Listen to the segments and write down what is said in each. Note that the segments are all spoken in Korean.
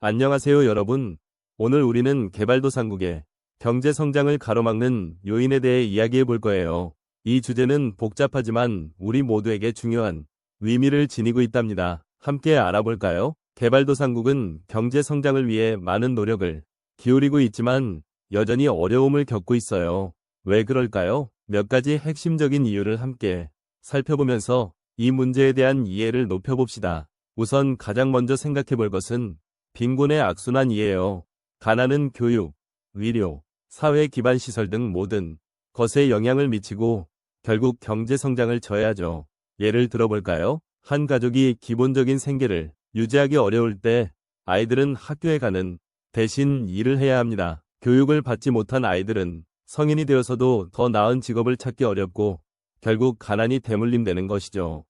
안녕하세요 여러분. 오늘 우리는 개발도상국의 경제 성장을 가로막는 요인에 대해 이야기해 볼 거예요. 이 주제는 복잡하지만 우리 모두에게 중요한 의미를 지니고 있답니다. 함께 알아볼까요? 개발도상국은 경제 성장을 위해 많은 노력을 기울이고 있지만 여전히 어려움을 겪고 있어요. 왜 그럴까요? 몇 가지 핵심적인 이유를 함께 살펴보면서 이 문제에 대한 이해를 높여봅시다. 우선 가장 먼저 생각해 볼 것은 빈곤의 악순환이에요. 가난은 교육, 의료, 사회 기반 시설 등 모든 것에 영향을 미치고 결국 경제 성장을 저해하죠. 예를 들어볼까요? 한 가족이 기본적인 생계를 유지하기 어려울 때 아이들은 학교에 가는 대신 일을 해야 합니다. 교육을 받지 못한 아이들은 성인이 되어서도 더 나은 직업을 찾기 어렵고 결국 가난이 대물림되는 것이죠.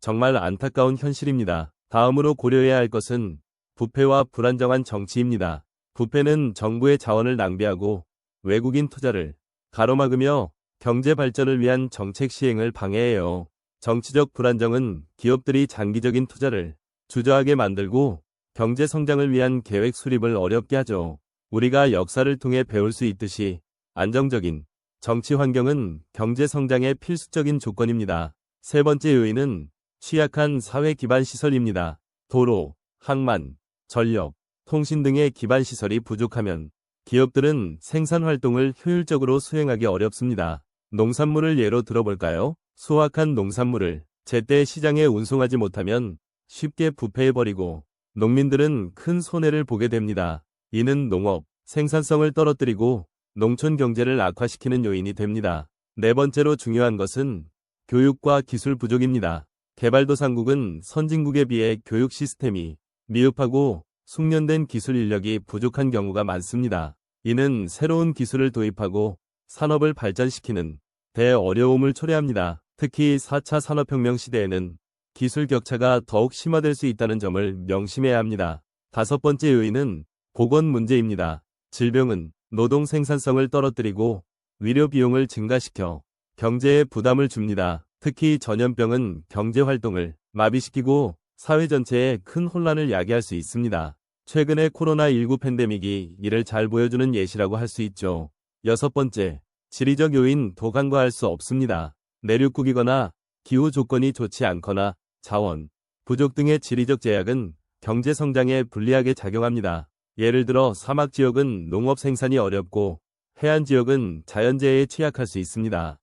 정말 안타까운 현실입니다. 다음으로 고려해야 할 것은 부패와 불안정한 정치입니다. 부패는 정부의 자원을 낭비하고 외국인 투자를 가로막으며 경제 발전을 위한 정책 시행을 방해해요. 정치적 불안정은 기업들이 장기적인 투자를 주저하게 만들고 경제 성장을 위한 계획 수립을 어렵게 하죠. 우리가 역사를 통해 배울 수 있듯이 안정적인 정치 환경은 경제 성장의 필수적인 조건입니다. 세 번째 요인은 취약한 사회 기반 시설입니다. 도로, 항만, 전력, 통신 등의 기반 시설이 부족하면 기업들은 생산 활동을 효율적으로 수행하기 어렵습니다. 농산물을 예로 들어볼까요? 수확한 농산물을 제때 시장에 운송하지 못하면 쉽게 부패해버리고 농민들은 큰 손해를 보게 됩니다. 이는 농업, 생산성을 떨어뜨리고 농촌 경제를 악화시키는 요인이 됩니다. 네 번째로 중요한 것은 교육과 기술 부족입니다. 개발도상국은 선진국에 비해 교육 시스템이 미흡하고 숙련된 기술 인력이 부족한 경우가 많습니다. 이는 새로운 기술을 도입하고 산업을 발전시키는 대어려움을 초래합니다. 특히 4차 산업혁명 시대에는 기술 격차가 더욱 심화될 수 있다는 점을 명심해야 합니다. 다섯 번째 요인은 보건 문제입니다. 질병은 노동 생산성을 떨어뜨리고 의료 비용을 증가시켜 경제에 부담을 줍니다. 특히 전염병은 경제 활동을 마비시키고 사회 전체에 큰 혼란을 야기할 수 있습니다. 최근의 코로나19 팬데믹이 이를 잘 보여주는 예시라고 할 수 있죠. 여섯 번째, 지리적 요인 도강과할 수 없습니다. 내륙국이거나 기후 조건이 좋지 않거나 자원, 부족 등의 지리적 제약은 경제 성장에 불리하게 작용합니다. 예를 들어 사막 지역은 농업 생산이 어렵고 해안 지역은 자연재해에 취약할 수 있습니다.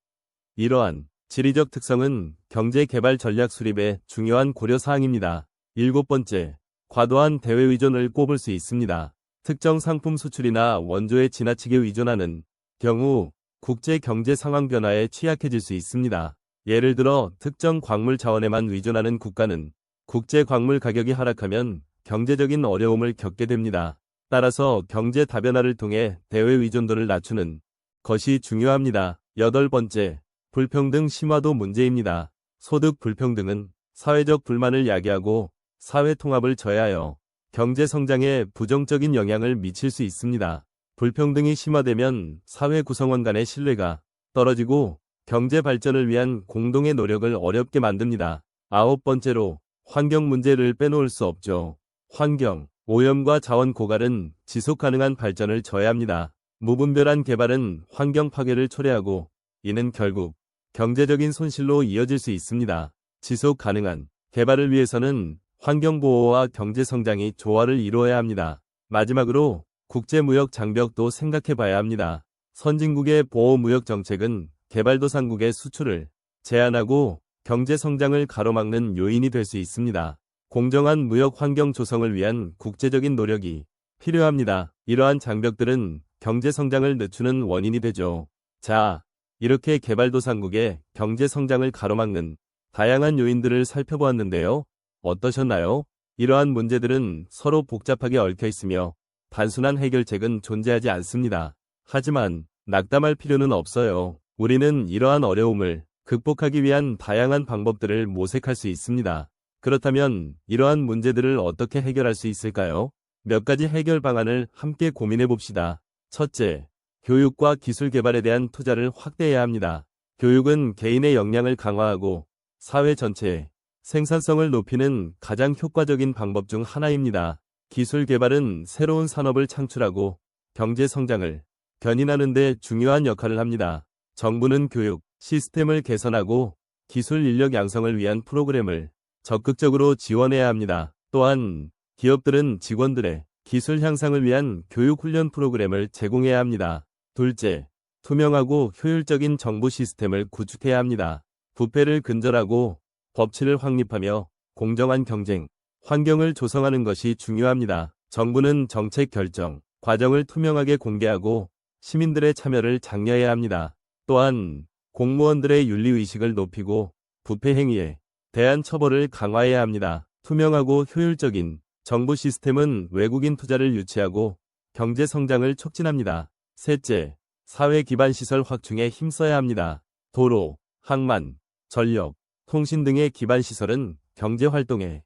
이러한 지리적 특성은 경제 개발 전략 수립의 중요한 고려 사항입니다. 일곱 번째, 과도한 대외 의존을 꼽을 수 있습니다. 특정 상품 수출이나 원조에 지나치게 의존하는 경우 국제 경제 상황 변화에 취약해질 수 있습니다. 예를 들어 특정 광물 자원에만 의존하는 국가는 국제 광물 가격이 하락하면 경제적인 어려움을 겪게 됩니다. 따라서 경제 다변화를 통해 대외 의존도를 낮추는 것이 중요합니다. 여덟 번째, 불평등 심화도 문제입니다. 소득 불평등은 사회적 불만을 야기하고 사회 통합을 저해하여 경제 성장에 부정적인 영향을 미칠 수 있습니다. 불평등이 심화되면 사회 구성원 간의 신뢰가 떨어지고 경제 발전을 위한 공동의 노력을 어렵게 만듭니다. 아홉 번째로 환경 문제를 빼놓을 수 없죠. 환경, 오염과 자원 고갈은 지속 가능한 발전을 저해합니다. 무분별한 개발은 환경 파괴를 초래하고 이는 결국 경제적인 손실로 이어질 수 있습니다. 지속 가능한 개발을 위해서는 환경보호와 경제성장이 조화를 이루어야 합니다. 마지막으로 국제무역 장벽도 생각해 봐야 합니다. 선진국의 보호무역 정책은 개발도상국의 수출을 제한하고 경제성장을 가로막는 요인이 될 수 있습니다. 공정한 무역 환경 조성을 위한 국제적인 노력이 필요합니다. 이러한 장벽들은 경제성장을 늦추는 원인이 되죠. 자, 이렇게 개발도상국의 경제 성장을 가로막는 다양한 요인들을 살펴보았는데요. 어떠셨나요? 이러한 문제들은 서로 복잡하게 얽혀 있으며 단순한 해결책은 존재하지 않습니다. 하지만 낙담할 필요는 없어요. 우리는 이러한 어려움을 극복하기 위한 다양한 방법들을 모색할 수 있습니다. 그렇다면 이러한 문제들을 어떻게 해결할 수 있을까요? 몇 가지 해결 방안을 함께 고민해 봅시다. 첫째, 교육과 기술 개발에 대한 투자를 확대해야 합니다. 교육은 개인의 역량을 강화하고 사회 전체의 생산성을 높이는 가장 효과적인 방법 중 하나입니다. 기술 개발은 새로운 산업을 창출하고 경제 성장을 견인하는 데 중요한 역할을 합니다. 정부는 교육, 시스템을 개선하고 기술 인력 양성을 위한 프로그램을 적극적으로 지원해야 합니다. 또한 기업들은 직원들의 기술 향상을 위한 교육 훈련 프로그램을 제공해야 합니다. 둘째, 투명하고 효율적인 정부 시스템을 구축해야 합니다. 부패를 근절하고 법치를 확립하며 공정한 경쟁, 환경을 조성하는 것이 중요합니다. 정부는 정책 결정, 과정을 투명하게 공개하고 시민들의 참여를 장려해야 합니다. 또한 공무원들의 윤리의식을 높이고 부패 행위에 대한 처벌을 강화해야 합니다. 투명하고 효율적인 정부 시스템은 외국인 투자를 유치하고 경제 성장을 촉진합니다. 셋째, 사회 기반 시설 확충에 힘써야 합니다. 도로, 항만, 전력, 통신 등의 기반 시설은 경제 활동에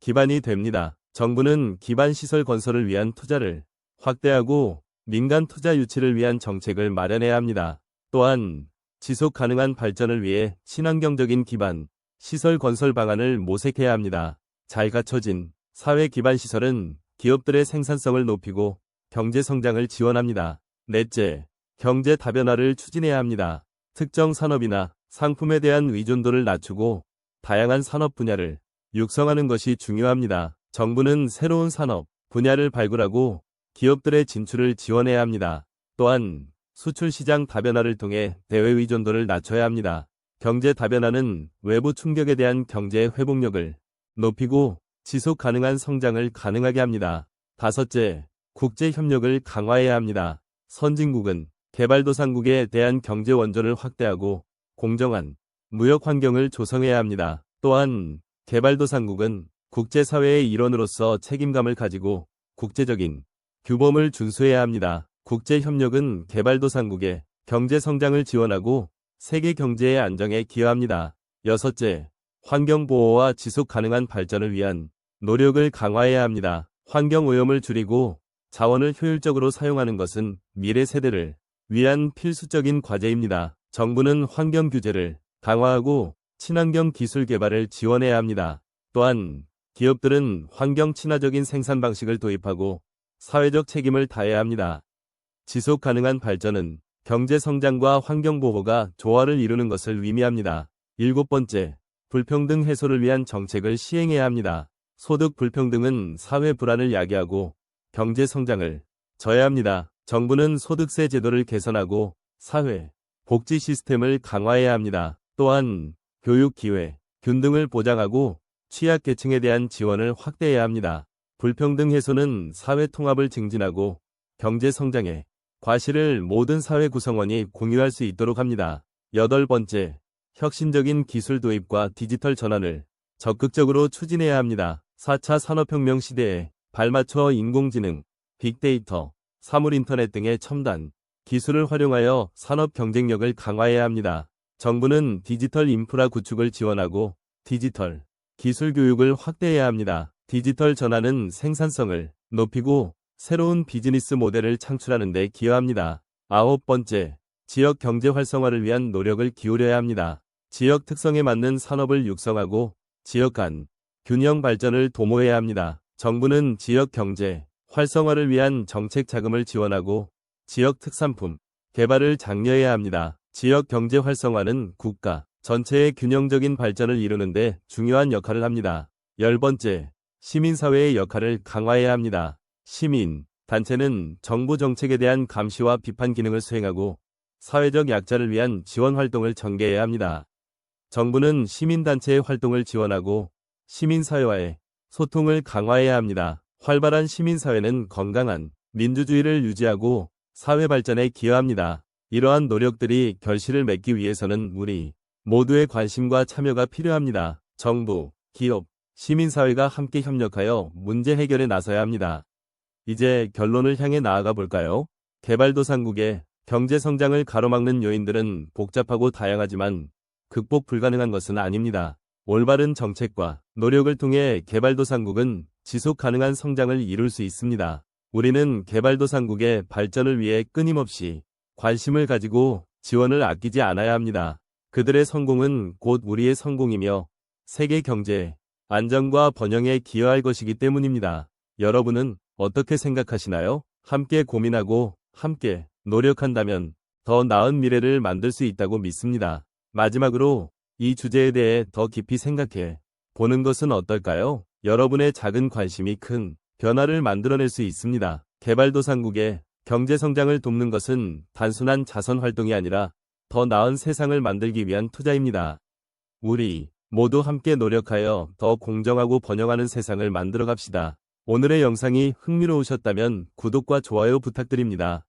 기반이 됩니다. 정부는 기반 시설 건설을 위한 투자를 확대하고 민간 투자 유치를 위한 정책을 마련해야 합니다. 또한 지속 가능한 발전을 위해 친환경적인 기반 시설 건설 방안을 모색해야 합니다. 잘 갖춰진 사회 기반 시설은 기업들의 생산성을 높이고 경제 성장을 지원합니다. 넷째, 경제 다변화를 추진해야 합니다. 특정 산업이나 상품에 대한 의존도를 낮추고 다양한 산업 분야를 육성하는 것이 중요합니다. 정부는 새로운 산업 분야를 발굴하고 기업들의 진출을 지원해야 합니다. 또한 수출 시장 다변화를 통해 대외 의존도를 낮춰야 합니다. 경제 다변화는 외부 충격에 대한 경제 회복력을 높이고 지속 가능한 성장을 가능하게 합니다. 다섯째, 국제 협력을 강화해야 합니다. 선진국은 개발도상국에 대한 경제 원조를 확대하고 공정한 무역 환경을 조성해야 합니다. 또한 개발도상국은 국제사회의 일원으로서 책임감을 가지고 국제적인 규범을 준수해야 합니다. 국제협력은 개발도상국의 경제 성장을 지원하고 세계 경제의 안정에 기여합니다. 여섯째, 환경보호와 지속 가능한 발전을 위한 노력을 강화해야 합니다. 환경오염을 줄이고 자원을 효율적으로 사용하는 것은 미래 세대를 위한 필수적인 과제입니다. 정부는 환경 규제를 강화하고 친환경 기술 개발을 지원해야 합니다. 또한 기업들은 환경 친화적인 생산 방식을 도입하고 사회적 책임을 다해야 합니다. 지속 가능한 발전은 경제 성장과 환경 보호가 조화를 이루는 것을 의미합니다. 일곱 번째, 불평등 해소를 위한 정책을 시행해야 합니다. 소득 불평등은 사회 불안을 야기하고 경제 성장을 저해합니다. 정부는 소득세 제도를 개선하고 사회, 복지 시스템을 강화해야 합니다. 또한 교육 기회, 균등을 보장하고 취약계층에 대한 지원을 확대해야 합니다. 불평등 해소는 사회 통합을 증진하고 경제 성장에 과실을 모든 사회 구성원이 공유할 수 있도록 합니다. 여덟 번째, 혁신적인 기술 도입과 디지털 전환을 적극적으로 추진해야 합니다. 4차 산업혁명 시대에 발맞춰 인공지능, 빅데이터, 사물인터넷 등의 첨단 기술을 활용하여 산업 경쟁력을 강화해야 합니다. 정부는 디지털 인프라 구축을 지원하고 디지털 기술 교육을 확대해야 합니다. 디지털 전환은 생산성을 높이고 새로운 비즈니스 모델을 창출하는 데 기여합니다. 아홉 번째, 지역 경제 활성화를 위한 노력을 기울여야 합니다. 지역 특성에 맞는 산업을 육성하고 지역 간 균형 발전을 도모해야 합니다. 정부는 지역 경제 활성화를 위한 정책 자금을 지원하고 지역 특산품 개발을 장려해야 합니다. 지역 경제 활성화는 국가 전체의 균형적인 발전을 이루는데 중요한 역할을 합니다. 열 번째, 시민사회의 역할을 강화해야 합니다. 시민, 단체는 정부 정책에 대한 감시와 비판 기능을 수행하고 사회적 약자를 위한 지원 활동을 전개해야 합니다. 정부는 시민단체의 활동을 지원하고 시민사회와의 소통을 강화해야 합니다. 활발한 시민사회는 건강한 민주주의를 유지하고 사회 발전에 기여합니다. 이러한 노력들이 결실을 맺기 위해서는 우리 모두의 관심과 참여가 필요합니다. 정부, 기업, 시민사회가 함께 협력하여 문제 해결에 나서야 합니다. 이제 결론을 향해 나아가 볼까요? 개발도상국의 경제 성장을 가로막는 요인들은 복잡하고 다양하지만 극복 불가능한 것은 아닙니다. 올바른 정책과 노력을 통해 개발도상국은 지속 가능한 성장을 이룰 수 있습니다. 우리는 개발도상국의 발전을 위해 끊임없이 관심을 가지고 지원을 아끼지 않아야 합니다. 그들의 성공은 곧 우리의 성공이며 세계 경제, 안정과 번영에 기여할 것이기 때문입니다. 여러분은 어떻게 생각하시나요? 함께 고민하고 함께 노력한다면 더 나은 미래를 만들 수 있다고 믿습니다. 마지막으로 이 주제에 대해 더 깊이 생각해 보는 것은 어떨까요? 여러분의 작은 관심이 큰 변화를 만들어낼 수 있습니다. 개발도상국의 경제 성장을 돕는 것은 단순한 자선 활동이 아니라 더 나은 세상을 만들기 위한 투자입니다. 우리 모두 함께 노력하여 더 공정하고 번영하는 세상을 만들어 갑시다. 오늘의 영상이 흥미로우셨다면 구독과 좋아요 부탁드립니다.